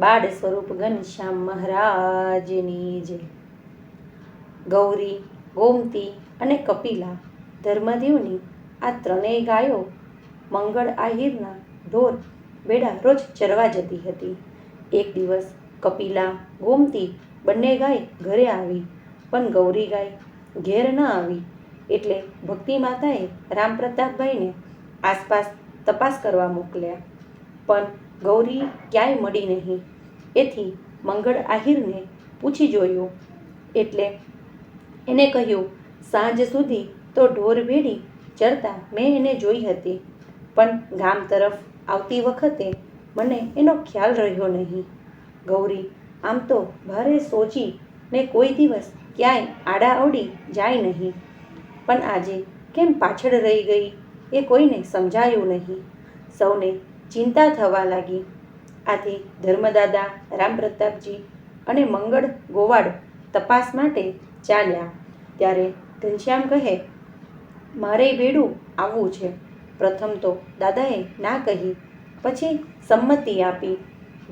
બાળ સ્વરૂપ ઘનશ્યામ મહારાજની જય ગૌરી, ગોમતી અને કપિલા ધર્મદેવની આ ત્રણેય ગાયો મંગળ આહિરના ઢોર બેડા રોજ ચરવા જતી હતી. એક દિવસ કપિલા, ગોમતી બંને ગાય ઘરે આવી, પણ ગૌરી ગાય ઘેર ન આવી. એટલે ભક્તિ માતાએ રામ પ્રતાપભાઈને આસપાસ તપાસ કરવા મોકલ્યા. પણ ગૌરી ક્યાંય મળી નહીં. એથી મંગળ આહિરને પૂછી જોયું. એટલે એને કહ્યું, સાંજ સુધી તો ઢોર ભેડી ચરતા મેં એને જોઈ હતી. પણ ગામ તરફ આવતી વખતે મને એનો ખ્યાલ રહ્યો નહીં. ગૌરી આમ તો ભારે સોચી ને કોઈ દિવસ ક્યાંય આડાઅવડી જાય નહીં. પણ આજે કેમ પાછળ રહી ગઈ એ કોઈને સમજાયું નહીં. સૌને ચિંતા થવા લાગી. આથી ધર્મદાદા, રામ પ્રતાપજી અને મંગળ ગોવાડ તપાસ માટે ચાલ્યા. ત્યારે ઘનશ્યામ કહે, મારે વેડું આવવું છે. પ્રથમ તો દાદાએ ના કહી, પછી સંમતિ આપી.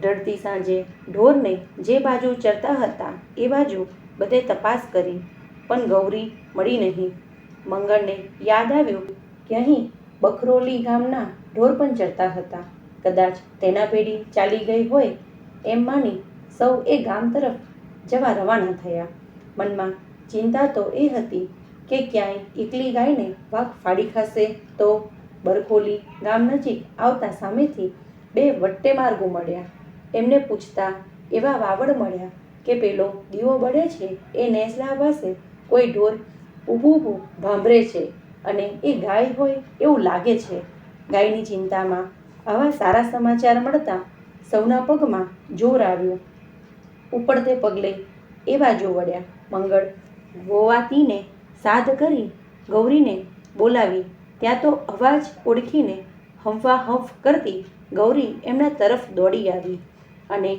ઢળતી સાંજે ઢોરને જે બાજુ ચરતા હતા, એ બાજુ બધે તપાસ કરી. પણ ગૌરી મળી નહીં. મંગળને યાદ આવ્યું કે અહીં બખરોલી ગામના ઢોર પણ ચરતા હતા. કદાચ તેના પેઢી ચાલી ગઈ હોય એમ માની સૌ એ ગામ તરફ જવા રવાના થયા. મનમાં ચિંતા તો એ હતી કે ક્યાંય એકલી ગાયને વાઘ ફાડી ખાશે તો બરખોલી ગામ નજીક આવતા સામેથી બે વટ્ટે માર્ગો મળ્યા. એમને પૂછતા એવા વાવડ મળ્યા કે પેલો દીવો બળે છે એ નેસલા પાસે કોઈ ઢોર ઊભું ઊભું ભાંભરે છે અને એ ગાય હોય એવું લાગે છે. ગાયની ચિંતામાં આવા સારા સમાચાર મળતા સૌના પગમાં જોર આવ્યું. ઉપડતે પગલે એવા જો વળ્યા, મંગળ ગોવાતીને સાદ કરી ગૌરીને બોલાવી. ત્યાં તો અવાજ ઓળખીને હંફા હંફ કરતી ગૌરી એમના તરફ દોડી આવી અને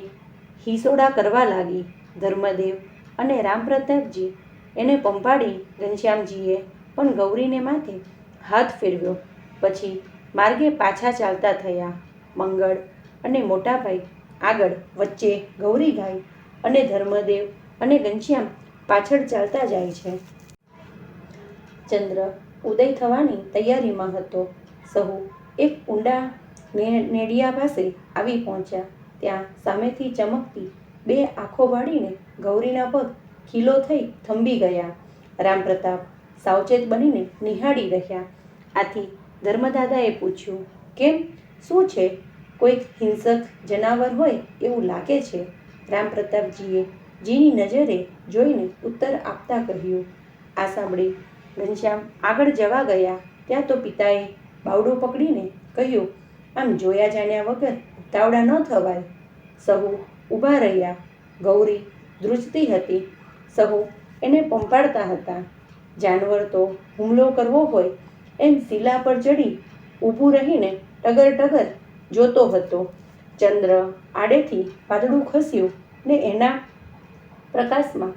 હિસોડા કરવા લાગી. ધર્મદેવ અને રામપ્રતાપજી એને પંપાડી ઘનશ્યામજીએ પણ ગૌરીને માથે હાથ ફેરવ્યો. પછી માર્ગે પાછા ચાલતા થયા. મંગળ અને મોટાભાઈ આગળ વચ્ચે ગૌરી ગાય અને ધર્મદેવ અને ઘનશ્યામ પાછળ ચાલતા જાય છે. ચંદ્ર ઉદય થવાની તૈયારીમાં હતો. સહુ એક ઊંડા નેડિયા પાસે આવી પહોંચ્યા. ત્યાં સામેથી ચમકતી બે આંખો વાળીને ગૌરીના પગ ખીલો થઈ થંભી ગયા. રામપ્રતાપ સાવચેત બનીને નિહાળી રહ્યા. આથી ધર્મદાદાએ પૂછ્યું, કેમ? શું છે? કોઈક હિંસક જનાવર હોય એવું લાગે છે? રામ પ્રતાપજીએ જીની નજરે જોઈને ઉત્તર આપતા કહ્યું, આ સાંભળી, ઘનશ્યામ આગળ જવા ગયા, ત્યાં તો પિતાએ બાવડું પકડીને કહ્યું, આમ જોયા જાણ્યા વગર તાવડા ન થવાય. સહુ ઊભા રહ્યા, ગૌરી ધ્રુજતી હતી. સહુ એને પંપાડતા હતા. જાનવર તો હુમલો કરવો હોય એમ શિલા પર ચડી ઊભું રહીને ટગર ટગર જોતો હતો. ચંદ્ર આડેથી વાદળું ખસ્યું ને એના પ્રકાશમાં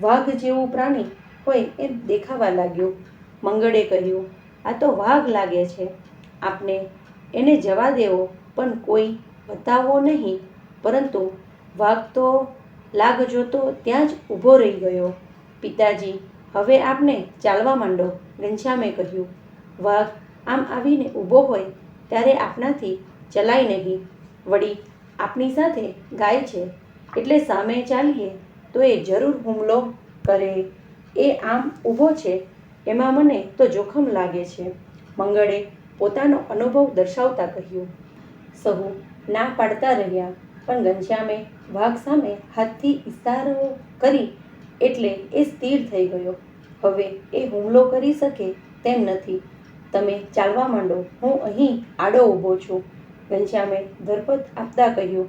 વાઘ જેવું પ્રાણી હોય એમ દેખાવા લાગ્યું. મંગળે કહ્યું, આ તો વાઘ લાગે છે. આપને એને જવા દેવો, પણ કોઈ બતાવો નહીં. પરંતુ વાઘ તો લાગ જોતો ત્યાં જ ઊભો રહી ગયો. પિતાજી, હવે આપને ચાલવા માંડો, ઘનશ્યામે કહ્યું. વાઘ આમ આવીને ઊભો હોય ત્યારે આપણાથી ચલાય નહીં. વળી આપણી સાથે ગાય છે એટલે સામે ચાલીએ તો એ જરૂર હુમલો કરે. એ આમ ઊભો છે એમાં મને તો જોખમ લાગે છે. મંગળે પોતાનો અનુભવ દર્શાવતા કહ્યું, સહુ ના પાડતા રહ્યા, પણ ઘનશ્યામે વાઘ સામે હાથથી ઇશારો કરી એટલે એ સ્થિર થઈ ગયો. હવે એ હુમલો કરી શકે તેમ નથી. તમે ચાલવા માંડો. હું અહીં આડો ઊભો છું. ઘનશ્યામે ધરપત આપતા કહ્યું.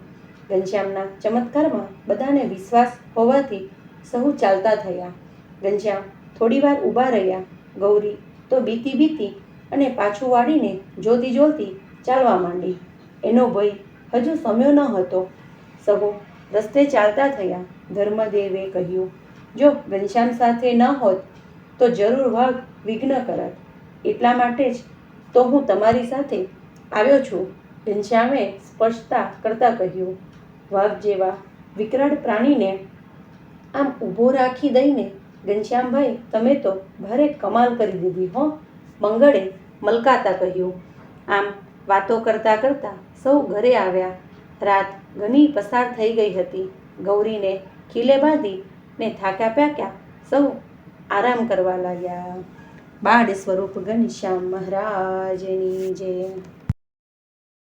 ઘનશ્યામના ચમત્કારમાં બધાને વિશ્વાસ હોવાથી સહુ ચાલતા થયા. ઘનશ્યામ થોડીવાર ઊભા રહ્યા. ગૌરી તો બીતી બીતી અને પાછું વાળીને જોતી જોતી ચાલવા માંડી. એનો ભય હજુ સમ્યો ન હતો. સહુ રસ્તે ચાલતા થયા. ધર્મદેવે કહ્યું, જો ઘનશ્યામ સાથે ન હોત તો જરૂર વાઘ વિઘ્ન કરત. એટલા માટે જ તો હું તમારી સાથે આવ્યો છું ઘનશ્યામે સ્પષ્ટતા કરતાં કહ્યું, વાઘ જેવા વિકરાળ પ્રાણીને આમ ઊભો રાખી દઈને, ઘનશ્યામભાઈ, તમે તો ભારે કમાલ કરી દીધી, હો. મંગળે મલકાતા કહ્યું, આમ વાતો કરતાં કરતાં સૌ ઘરે આવ્યા. રાત ઘણી પસાર થઈ ગઈ હતી. ગૌરીને ખીલે બાંધી ને થાક્યા પ્યાક્યા સૌ આરામ કરવા લાગ્યા. બાળ સ્વરૂપ ઘનશ્યામ મહારાજની જય.